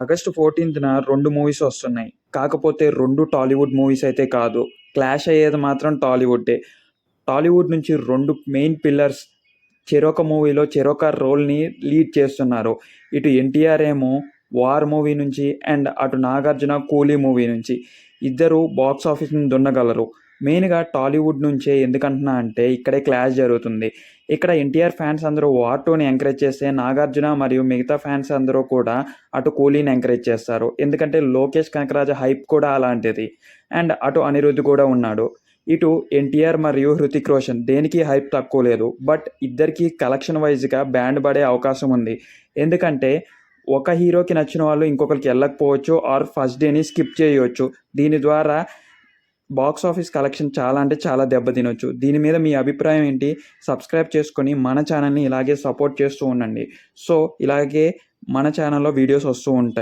August ఫోర్టీన్త్న రెండు movies వస్తున్నాయి. కాకపోతే రెండు టాలీవుడ్ మూవీస్ అయితే కాదు. క్లాష్ అయ్యేది మాత్రం టాలీవుడ్డే. టాలీవుడ్ నుంచి రెండు మెయిన్ పిల్లర్స్ చెరొక మూవీలో చెరొక రోల్ని లీడ్ చేస్తున్నారు. ఇటు ఎన్టీఆర్ ఏమో వార్ మూవీ నుంచి అండ్ అటు నాగార్జున కూలీ మూవీ నుంచి. ఇద్దరు బాక్స్ ఆఫీస్ని దున్నగలరు. మెయిన్గా టాలీవుడ్ నుంచే ఎందుకంటున్నా అంటే ఇక్కడే క్లాష్ జరుగుతుంది. ఇక్కడ ఎన్టీఆర్ ఫ్యాన్స్ అందరూ వార్ టూని ఎంకరేజ్ చేస్తే నాగార్జున మరియు మిగతా ఫ్యాన్స్ అందరూ కూడా అటు కూలీని ఎంకరేజ్ చేస్తారు. ఎందుకంటే లోకేష్ కనకరాజ హైప్ కూడా అలాంటిది. అండ్ అటు అనిరుద్ధ్ కూడా ఉన్నాడు. ఇటు ఎన్టీఆర్ మరియు హృతిక్ రోషన్ దేనికి హైప్ తక్కువ లేదు. బట్ ఇద్దరికి కలెక్షన్ వైజ్గా బ్యాండ్ పడే అవకాశం ఉంది. ఎందుకంటే ఒక హీరోకి నచ్చిన వాళ్ళు ఇంకొకరికి వెళ్ళకపోవచ్చు ఆర్ ఫస్ట్ డేని స్కిప్ చేయవచ్చు దీని ద్వారా బాక్స్ ఆఫీస్ కలెక్షన్ చాలా అంటే చాలా దెబ్బతినొచ్చు దీని మీద మీ అభిప్రాయం ఏంటి? సబ్స్క్రైబ్ చేసుకొని మన ఛానల్ని ఇలాగే సపోర్ట్ చేస్తూ ఉండండి. సో ఇలాగే మన ఛానల్లో వీడియోస్ వస్తూ ఉంటాయి.